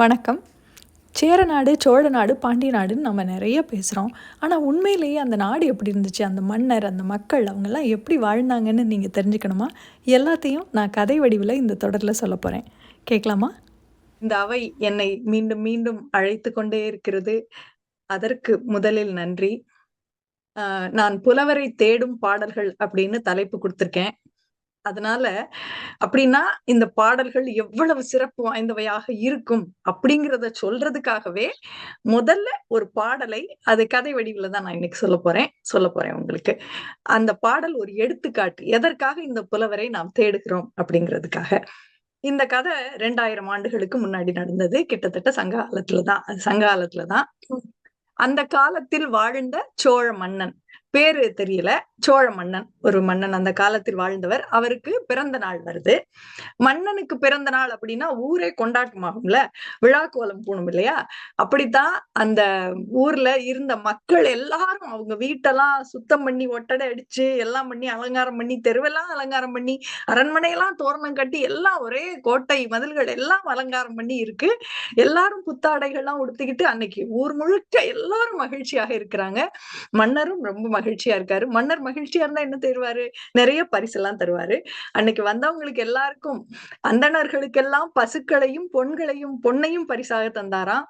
வணக்கம். சேரநாடு சோழ நாடு பாண்டிய நாடுன்னு நம்ம நிறைய பேசுகிறோம் ஆனால் உண்மையிலேயே அந்த நாடு எப்படி இருந்துச்சு? அந்த மன்னர் அந்த மக்கள் அவங்கெல்லாம் எப்படி வாழ்ந்தாங்கன்னு நீங்கள் தெரிஞ்சுக்கணுமா? எல்லாத்தையும் நான் கதை வடிவில் இந்த தொடரில் சொல்ல போகிறேன் கேட்கலாமா? இந்த அவை என்னை மீண்டும் மீண்டும் அழைத்து கொண்டே இருக்கிறது. அதற்கு முதலில் நன்றி. நான் புலவரை தேடும் பாடல்கள் அப்படின்னு தலைப்பு கொடுத்துருக்கேன். அதனால அப்படின்னா இந்த பாடல்கள் எவ்வளவு சிறப்பு வாய்ந்தவையாக இருக்கும் அப்படிங்கிறத சொல்றதுக்காகவே முதல்ல ஒரு பாடலை அது கதை வடிவில் தான் நான் இன்னைக்கு சொல்ல போறேன் சொல்ல போறேன் உங்களுக்கு. அந்த பாடல் ஒரு எடுத்துக்காட்டு எதற்காக இந்த புலவரை நாம் தேடுகிறோம் அப்படிங்கிறதுக்காக. இந்த கதை ரெண்டாயிரம் ஆண்டுகளுக்கு முன்னாடி நடந்தது கிட்டத்தட்ட சங்க காலத்துலதான் சங்க காலத்துலதான் அந்த காலத்தில் வாழ்ந்த சோழ மன்னன் பேரு தெரியல. சோழ மன்னன் ஒரு மன்னன் அந்த காலத்தில் வாழ்ந்தவர். அவருக்கு பிறந்த நாள் வருது. மன்னனுக்கு பிறந்த நாள் அப்படின்னா ஊரே கொண்டாட்டமாகும்ல. விழா கோலம் போகணும் இல்லையா? அப்படித்தான் அந்த ஊர்ல இருந்த மக்கள் எல்லாரும் அவங்க வீட்டெல்லாம் சுத்தம் பண்ணி ஒட்டடை அடிச்சு எல்லாம் பண்ணி அலங்காரம் பண்ணி தெருவெல்லாம் அலங்காரம் பண்ணி அரண்மனையெல்லாம் தோரணம் கட்டி எல்லாம் ஒரே கோட்டை மதில்கள் எல்லாம் அலங்காரம் பண்ணி இருக்கு. எல்லாரும் புத்தாடைகள்லாம் உடுத்திக்கிட்டு அன்னைக்கு ஊர் முழுக்க எல்லாரும் மகிழ்ச்சியாக இருக்கிறாங்க. மன்னரும் ரொம்ப மகிழ்ச்சியா இருக்காரு. மன்னர் மகிழ்ச்சியா இருந்தா என்ன தருவாரு நிறைய பரிசு எல்லாம் தருவாரு. அன்னைக்கு வந்தவங்களுக்கு எல்லாருக்கும் அந்தணர்களுக்கெல்லாம் பசுக்களையும் பொன்களையும் பொன்னையும் பரிசாக தந்தாராம்.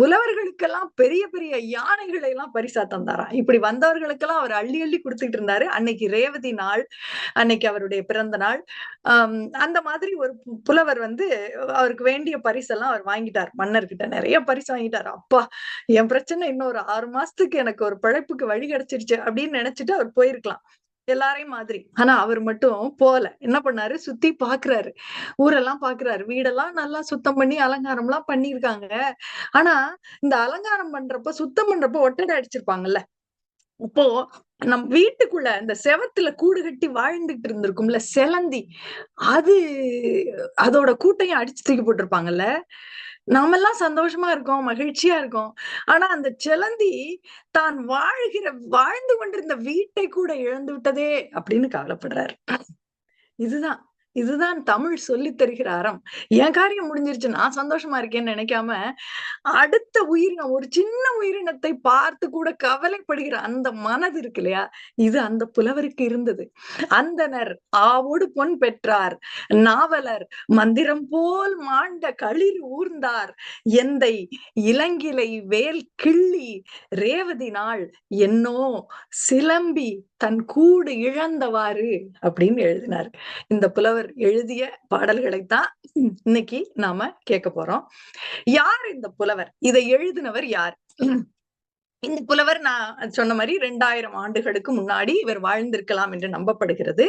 புலவர்களுக்கெல்லாம் பெரிய பெரிய யானைகளை எல்லாம் பரிசா தந்தாராம். இப்படி வந்தவர்களுக்கெல்லாம் அவர் அள்ளி அள்ளி கொடுத்துட்டு இருந்தாரு. அன்னைக்கு ரேவதி நாள் அன்னைக்கு அவருடைய பிறந்த நாள். ஆஹ் அந்த மாதிரி ஒரு புலவர் வந்து அவருக்கு வேண்டிய பரிசெல்லாம் அவர் வாங்கிட்டார். மன்னர்கிட்ட நிறைய பரிசு வாங்கிட்டார். அப்பா என் பிரச்சனை இன்னொரு ஆறு மாசத்துக்கு எனக்கு ஒரு பிழைப்புக்கு வழி கிடைச்சிருச்சு. அப்படின்னு நினைச்சிட்டு அவர் போயிருக்கலாம். எல்லாரையும் மாதிரி. ஆனா அவர் மட்டும் போல. என்ன பண்ணாரு? சுத்தி பாக்குறாரு. ஊரெல்லாம் பாக்குறாரு. வீடெல்லாம் நல்லா சுத்தம் பண்ணி அலங்காரம் எல்லாம் பண்ணிருக்காங்க ஆனா இந்த அலங்காரம் பண்றப்ப சுத்தம் பண்றப்ப ஒட்டடை அடிச்சிருப்பாங்கல்ல. இப்போ நம் வீட்டுக்குள்ள இந்த செவத்துல கூடு கட்டி வாழ்ந்துட்டு இருந்திருக்கும்ல செலந்தி. அது அதோட கூட்டையும் அடிச்சு தூக்கி போட்டிருப்பாங்கல்ல. நாமெல்லாம் சந்தோஷமா இருக்கோம் மகிழ்ச்சியா இருக்கோம். ஆனா அந்த செலந்தி தான் வாழ்கிற வாழ்ந்து கொண்டிருந்த வீட்டை கூட இழந்து விட்டதே அப்படின்னு கவலைப்படுறாரு. இதுதான். இதுதான் தமிழ் சொல்லி தருகிற அறம். என் காரியம் முடிஞ்சிருச்சு. நான் சந்தோஷமா இருக்கேன்னு நினைக்காம அடுத்த உயிரினம் ஒரு சின்ன உயிரினத்தை பார்த்து கூட கவலைப்படுகிற அந்த மனது இருக்கு இல்லையா? இது அந்த புலவருக்கு இருந்தது. அந்தனர் ஆவோடு பொன் பெற்றார். நாவலர் மந்திரம் போல் மாண்ட களிர் ஊர்ந்தார். எந்தை இளங்கிலை வேல் கிள்ளி ரேவதி நாள் என்னோ சிலம்பி தன் கூடு இழந்தவாறு அப்படின்னு எழுதினார். இந்த புலவர் எழுதிய பாடல்களைத்தான் இன்னைக்கு நாம கேட்க போறோம். யார் இந்த புலவர்? இதை எழுதினவர் யார்? இந்த புலவர் நான் சொன்ன மாதிரி ரெண்டாயிரம் ஆண்டுகளுக்கு முன்னாடி இவர் வாழ்ந்திருக்கலாம் என்று நம்பப்படுகிறது.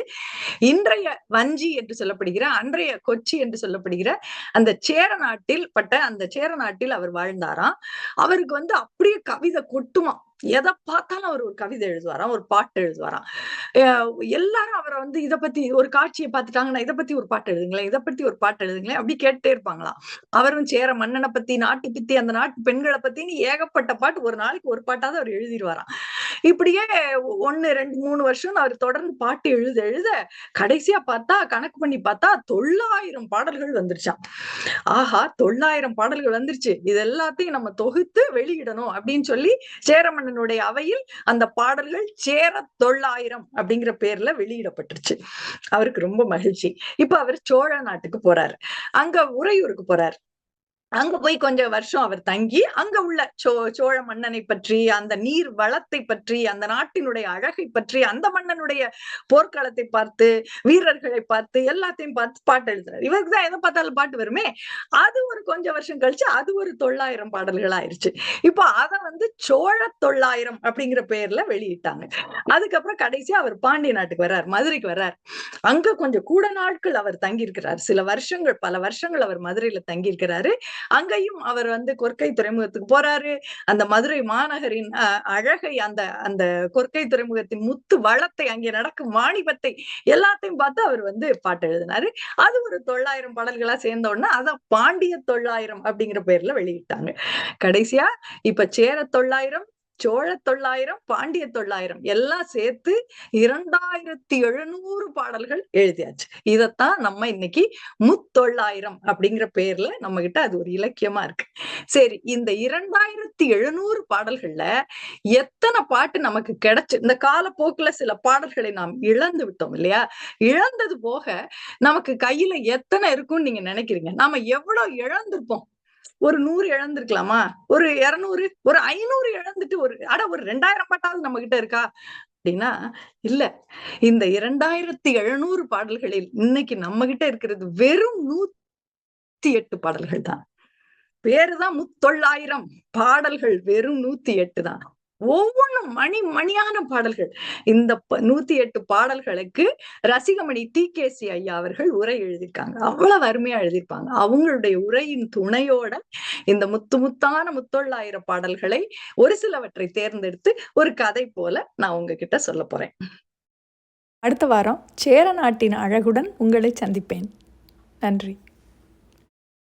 இன்றைய வஞ்சி என்று சொல்லப்படுகிற அன்றைய கொச்சி என்று சொல்லப்படுகிற அந்த சேர நாட்டில் பட்ட அந்த சேர நாட்டில் அவர் வாழ்ந்தாராம். அவருக்கு வந்து அப்படியே கவிதை கொட்டுமா எதை பார்த்தாலும் அவர் ஒரு கவிதை எழுதுவாராம் ஒரு பாட்டு எழுதுவாராம். எல்லாரும் அவரை வந்து இதை பத்தி ஒரு காட்சியை பார்த்துட்டாங்கன்னா இதை பத்தி ஒரு பாட்டு எழுதுங்களேன் இதை பத்தி ஒரு பாட்டு எழுதுங்களேன் அப்படி கேட்டே இருப்பாங்களாம். அவரும் சேர மன்னனை பத்தி நாட்டு பத்தி அந்த நாட்டு பெண்களை பத்தின்னு ஏகப்பட்ட பாட்டு ஒரு நாளைக்கு ஒரு பாட்டாவது அவர் எழுதிடுவாராம் இப்படியே ஒன்னு ரெண்டு மூணு வருஷம் அவர் தொடர்ந்து பாட்டு எழுத எழுத கடைசியா பார்த்தா கணக்கு பண்ணி பார்த்தா தொள்ளாயிரம் பாடல்கள் வந்துருச்சான் ஆஹா தொள்ளாயிரம் பாடல்கள் வந்துருச்சு. இது எல்லாத்தையும் நம்ம தொகுத்து வெளியிடணும் அப்படின்னு சொல்லி சேரமன் சேரமன்னனுடைய அவையில் அந்த பாடல்கள் சேர தொள்ளாயிரம் அப்படிங்கிற பேர்ல வெளியிடப்பட்டுருச்சு. அவருக்கு ரொம்ப மகிழ்ச்சி. இப்ப அவர் சோழ நாட்டுக்கு போறாரு. அங்க உறையூருக்கு போறாரு. அங்க போய் கொஞ்சம் வருஷம் அவர் தங்கி அங்க உள்ள சோ சோழ மன்னனை பற்றி அந்த நீர் வளத்தை பற்றி அந்த நாட்டினுடைய அழகை பற்றி அந்த மன்னனுடைய போர்க்களத்தை பார்த்து வீரர்களை பார்த்து எல்லாத்தையும் பார்த்து பாட்டு எழுதுறாரு. இவருக்கு தான் எதை பார்த்தாலும் பாட்டு வருமே? அது ஒரு கொஞ்சம் வருஷம் கழிச்சு அது ஒரு தொள்ளாயிரம் பாடல்கள் ஆயிருச்சு இப்போ அதை வந்து சோழ தொள்ளாயிரம் அப்படிங்கிற பேர்ல வெளியிட்டாங்க. அதுக்கப்புறம் கடைசியா அவர் பாண்டிய நாட்டுக்கு வர்றார் மதுரைக்கு வர்றார். அங்க கொஞ்சம் கூட நாட்கள் அவர் தங்கியிருக்கிறார். சில வருஷங்கள் பல வருஷங்கள் அவர் மதுரையில தங்கியிருக்கிறாரு. அங்கேயும் அவர் வந்து கொற்கை துறைமுகத்துக்கு போறாரு. அந்த மதுரை மாநகரின் அழகை அந்த அந்த கொற்கை துறைமுகத்தின் முத்து வளத்தை அங்கே நடக்கும் வாணிபத்தை எல்லாத்தையும் பார்த்து அவர் வந்து பாட்டு எழுதினாரு. அது ஒரு தொள்ளாயிரம் பாடல்களா சேர்ந்த உடனே அத பாண்டிய தொள்ளாயிரம் அப்படிங்கிற பேர்ல வெளியிட்டாங்க. கடைசியா இப்ப சேர தொள்ளாயிரம் சோழ தொள்ளாயிரம் பாண்டிய தொள்ளாயிரம் எல்லாம் சேர்த்து இரண்டாயிரத்தி எழுநூறு பாடல்கள் எழுதியாச்சு. இதத்தான் நம்ம இன்னைக்கு முத்தொள்ளாயிரம் அப்படிங்கிற பேர்ல நம்ம கிட்ட அது ஒரு இலக்கியமா இருக்கு. சரி இந்த இரண்டாயிரத்தி எழுநூறு பாடல்கள்ல எத்தனை பாட்டு நமக்கு கிடைச்சு இந்த காலப்போக்குல சில பாடல்களை நாம் இழந்து விட்டோம் இல்லையா? இழந்தது போக நமக்கு கையில எத்தனை இருக்கும்னு நீங்க நினைக்கிறீங்க? நாம எவ்வளவு இழந்திருப்போம்? ஒரு நூறு இழந்திருக்கலாமா? ஒரு இருநூறு ஒரு ஐநூறு இழந்துட்டு ஒரு அட ஒரு ரெண்டாயிரம் பாட்டாவது நம்ம கிட்ட இருக்கா? அப்படின்னா இல்ல. இந்த இரண்டாயிரத்தி எழுநூறு பாடல்களில் இன்னைக்கு நம்ம கிட்ட இருக்கிறது வெறும் நூத்தி எட்டு பாடல்கள் தான். பேருதான் முத்தொள்ளாயிரம். பாடல்கள் வெறும் நூத்தி எட்டு தான். ஒவ்வொன்றும் மணி மணியான பாடல்கள். இந்த நூத்தி எட்டு பாடல்களுக்கு ரசிகமணி டி. கே. சி. ஐயா அவர்கள் உரை எழுதியிருக்காங்க. அவ்வளவு அருமையா எழுதியிருப்பாங்க. அவங்களுடைய உரையின் துணையோட இந்த முத்து முத்தான முத்தொள்ளாயிரம் பாடல்களை ஒரு சிலவற்றை தேர்ந்தெடுத்து ஒரு கதை போல நான் உங்ககிட்ட சொல்ல போறேன். அடுத்த வாரம் சேர நாட்டின் அழகுடன் உங்களை சந்திப்பேன். நன்றி.